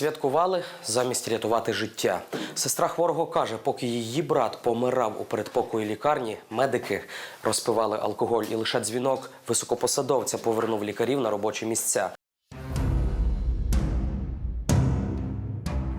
Святкували замість рятувати життя. Сестра хворого каже, поки її брат помирав у передпокої лікарні, медики розпивали алкоголь, і лише дзвінок високопосадовця повернув лікарів на робочі місця.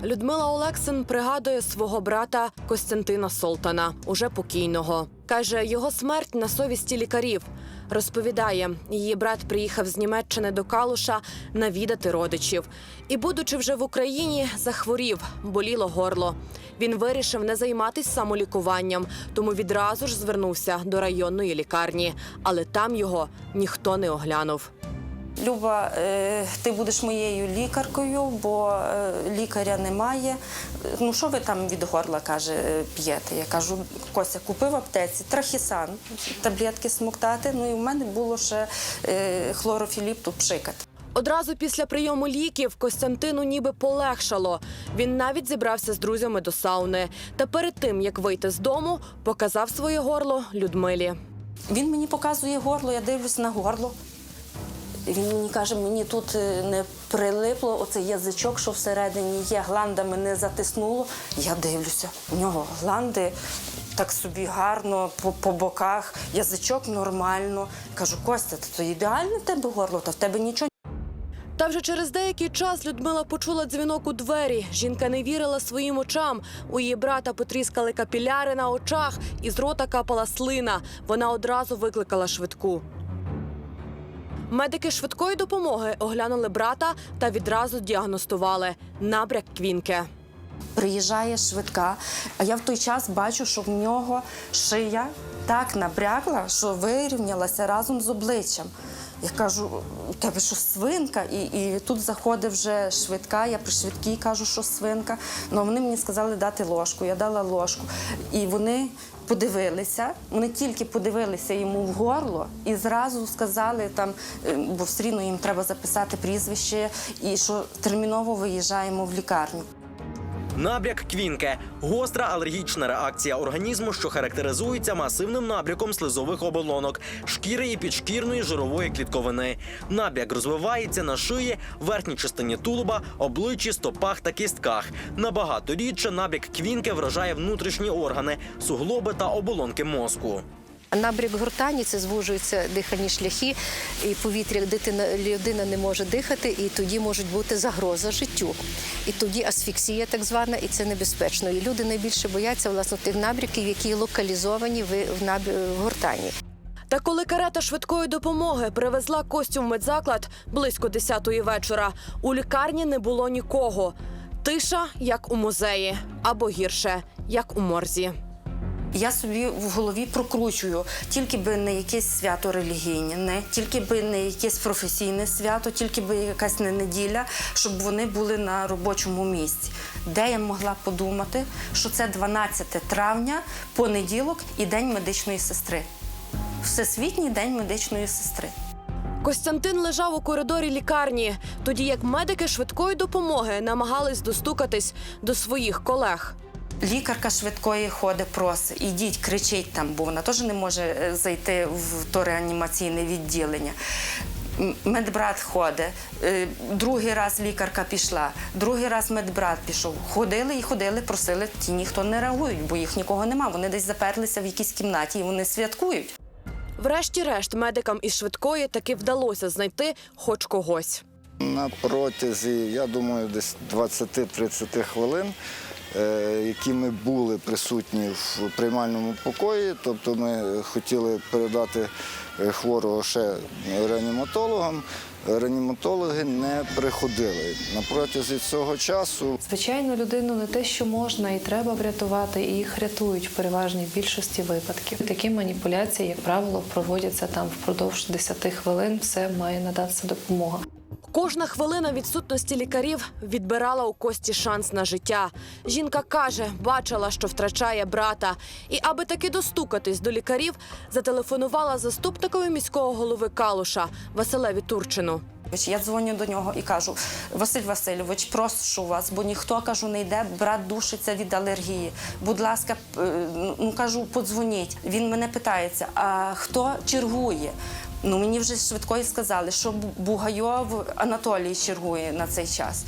Людмила Олексин пригадує свого брата Костянтина Солтана, уже покійного. Каже, його смерть на совісті лікарів. Розповідає, її брат приїхав з Німеччини до Калуша навідати родичів. І, будучи вже в Україні, захворів, боліло горло. Він вирішив не займатися самолікуванням, тому відразу ж звернувся до районної лікарні, але там його ніхто не оглянув. Люба, е, ти будеш моєю лікаркою, бо е, лікаря немає. Ну, що ви там від горла каже, е, п'єте? Я кажу, Кося, купив в аптеці трахісан, таблетки смоктати. Ну і в мене було ще хлорофіліпту пшикати. Одразу після прийому ліків Костянтину ніби полегшало. Він навіть зібрався з друзями до сауни. Та перед тим як вийти з дому, показав своє горло Людмилі. Він мені показує горло, я дивлюсь на горло. Він мені каже, мені тут е, не прилипло оцей язичок, що всередині є, гландами не затиснуло. Я дивлюся, у нього гланди так собі гарно по, по боках, язичок нормально. Кажу, Костя, то ідеальне в тебе горло, та в тебе нічого. Та вже через деякий час Людмила почула дзвінок у двері. Жінка не вірила своїм очам. У її брата потріскали капіляри на очах, і з рота капала слина. Вона одразу викликала швидку. Медики швидкої допомоги оглянули брата та відразу діагностували набряк квінки. Приїжджає швидка, а я в той час бачу, що в нього шия так набрякла, що вирівнялася разом з обличчям. Я кажу, у тебе що свинка? І, і тут заходить вже швидка, я при швидкій кажу, що свинка. Ну вони мені сказали дати ложку. Я дала ложку. І вони подивилися, вони тільки подивилися йому в горло і зразу сказали там, е, бо все рівно їм треба записати прізвище, і що терміново виїжджаємо в лікарню. Набряк квінке гостра алергічна реакція організму, що характеризується масивним набряком слизових оболонок, шкіри і підшкірної жирової клітковини. Набряк розвивається на шиї, верхній частині тулуба, обличчі, стопах та кістках. Набагато рідше набряк квінке вражає внутрішні органи, суглоби та оболонки мозку. Набряк гортані це звужуються дихальні шляхи, і повітря дитина людина не може дихати, і тоді може бути загроза життю. І тоді асфіксія, так звана, і це небезпечно. І люди найбільше бояться власне тих набряків, які локалізовані в, наб- в гортані. Та коли карета швидкої допомоги привезла Костю в медзаклад близько 10-ї вечора, у лікарні не було нікого. Тиша, як у музеї, або гірше, як у морзі. Я собі в голові прокручую, тільки би не якесь свято релігійне, не тільки би не якесь професійне свято, тільки би якась не неділя, щоб вони були на робочому місці. Де я могла подумати, що це 12 травня, понеділок і день медичної сестри. Всесвітній день медичної сестри. Костянтин лежав у коридорі лікарні, тоді як медики швидкої допомоги намагались достукатись до своїх колег. Лікарка швидкої ходить, просить, ідіть, кричить там, бо вона теж не може е, зайти в то реанімаційне відділення. Медбрат ходить, е, другий раз лікарка пішла, другий раз медбрат пішов. Ходили і ходили, просили, ті ніхто не реагують, бо їх нікого нема. Вони десь заперлися в якійсь кімнаті і вони святкують. Врешті-решт, медикам із швидкої таки вдалося знайти хоч когось. На протязі, я думаю, десь 20-30 хвилин, які ми були присутні в приймальному покої, тобто ми хотіли передати е, хворого ще реаніматологам. Реаніматологи не приходили. На протязі цього часу Звичайно, людину не те, що можна і треба врятувати, і їх рятують в переважній більшості випадків. Такі маніпуляції, як правило, проводяться там впродовж 10 хвилин. Все має надатися допомога. Кожна хвилина відсутності лікарів відбирала у Кості шанс на життя. Жінка каже, бачила, що втрачає брата, і аби таки достукатись до лікарів, зателефонувала заступникові міського голови Калуша Василеві Турчину. Я дзвоню до нього і кажу: Василь Васильович, прошу вас, бо ніхто кажу, не йде, брат душиться від алергії. Будь ласка, ну кажу, подзвоніть. Він мене питається: а хто чергує? Ну мені вже швидкої сказали, що Бугайов Анатолій чергує на цей час.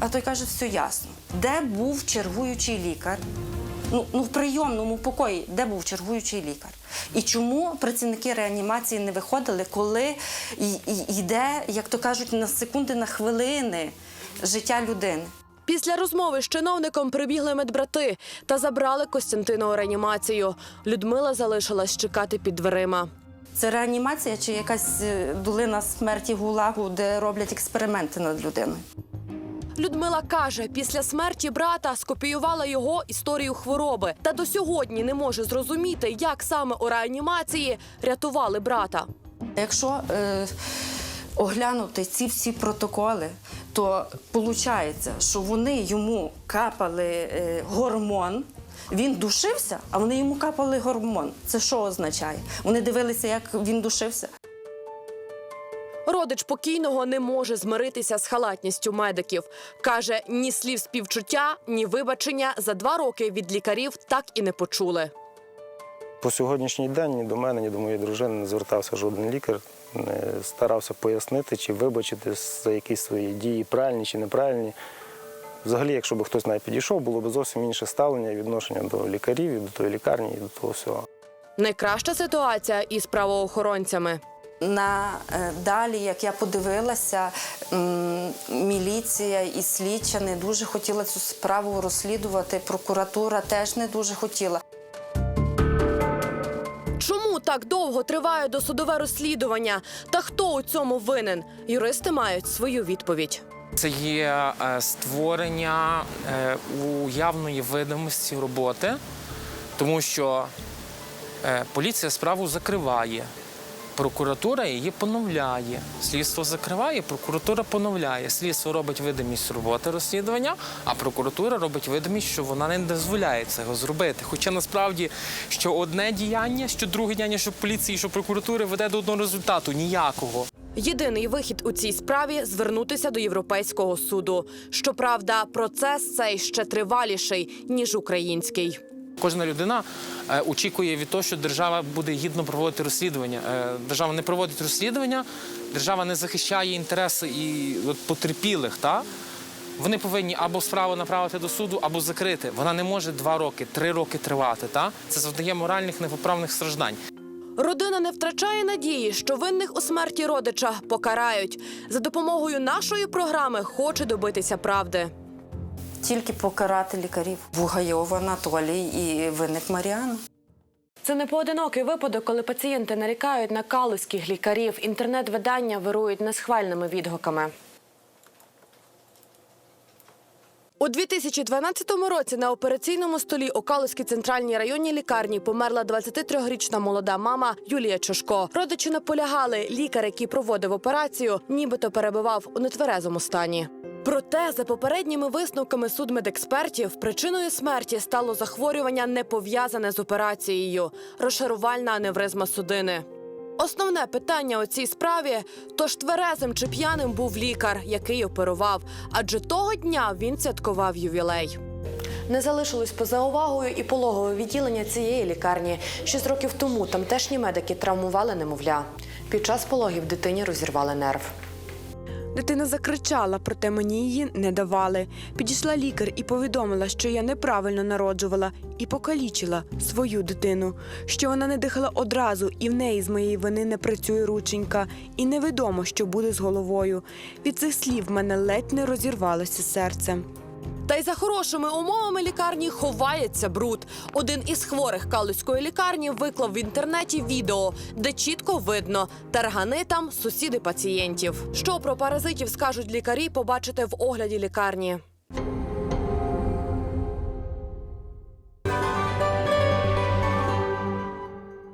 А той каже, все ясно. Де був чергуючий лікар? Ну, ну в прийомному покої, де був чергуючий лікар? І чому працівники реанімації не виходили, коли йде, як то кажуть, на секунди, на хвилини життя людини? Після розмови з чиновником прибігли медбрати та забрали Костянтина у реанімацію. Людмила залишилась чекати під дверима. Це реанімація чи якась е, долина смерті гулагу, де роблять експерименти над людиною? Людмила каже, після смерті брата скопіювала його історію хвороби та до сьогодні не може зрозуміти, як саме у реанімації рятували брата. Якщо е, оглянути ці всі протоколи, то виходить, що вони йому капали е, гормон. Він душився, а вони йому капали гормон. Це що означає? Вони дивилися, як він душився. Родич покійного не може змиритися з халатністю медиків. Каже, ні слів співчуття, ні вибачення за два роки від лікарів так і не почули. По сьогоднішній день ні до мене, ні до моєї дружини не звертався жоден лікар, не старався пояснити чи вибачити за якісь свої дії, правильні чи неправильні. Взагалі, якщо б хтось навіть підійшов, було б зовсім інше ставлення і відношення до лікарів, і до тої лікарні, і до того всього. Найкраща ситуація із правоохоронцями. На е, далі, як я подивилася, міліція і слідча не дуже хотіла цю справу розслідувати. Прокуратура теж не дуже хотіла. Чому так довго триває досудове розслідування? Та хто у цьому винен? Юристи мають свою відповідь. Це є е, створення е, уявної видимості роботи, тому що е, поліція справу закриває, прокуратура її поновляє. Слідство закриває, прокуратура поновляє. Слідство робить видимість роботи розслідування, а прокуратура робить видимість, що вона не дозволяє цього зробити. Хоча насправді що одне діяння, що друге діяння, що поліції, що прокуратури веде до одного результату ніякого. Єдиний вихід у цій справі звернутися до Європейського суду. Щоправда, процес цей ще триваліший ніж український. Кожна людина е, очікує від того, що держава буде гідно проводити розслідування. Е, держава не проводить розслідування, держава не захищає інтереси і от, потерпілих. Та? Вони повинні або справу направити до суду, або закрити. Вона не може два роки, три роки тривати. Та? Це завдає моральних непоправних страждань. Родина не втрачає надії, що винних у смерті родича покарають. За допомогою нашої програми хоче добитися правди. Тільки покарати лікарів. Бугайов Анатолій і виник Маріана. Це не поодинокий випадок, коли пацієнти нарікають на калузьких лікарів. Інтернет-видання вирують несхвальними відгуками. У 2012 році на операційному столі у Калузькій центральній районній лікарні померла 23-річна молода мама Юлія Чошко. Родичі наполягали, лікар, який проводив операцію, нібито перебував у нетверезому стані. Проте, за попередніми висновками судмедекспертів, причиною смерті стало захворювання, не пов'язане з операцією розшарувальна аневризма судини. Основне питання у цій справі тож тверезим чи п'яним був лікар, який оперував, адже того дня він святкував ювілей. Не залишилось поза увагою і пологове відділення цієї лікарні. Шість років тому тамтешні медики травмували немовля. Під час пологів дитині розірвали нерв. Дитина закричала, проте мені її не давали. Підійшла лікар і повідомила, що я неправильно народжувала і покалічила свою дитину, що вона не дихала одразу, і в неї з моєї вини не працює рученька, і невідомо, що буде з головою. Від цих слів в мене ледь не розірвалося серце. Та й за хорошими умовами лікарні ховається бруд. Один із хворих калузької лікарні виклав в інтернеті відео, де чітко видно таргани там сусіди пацієнтів. Що про паразитів скажуть лікарі, побачите в огляді лікарні.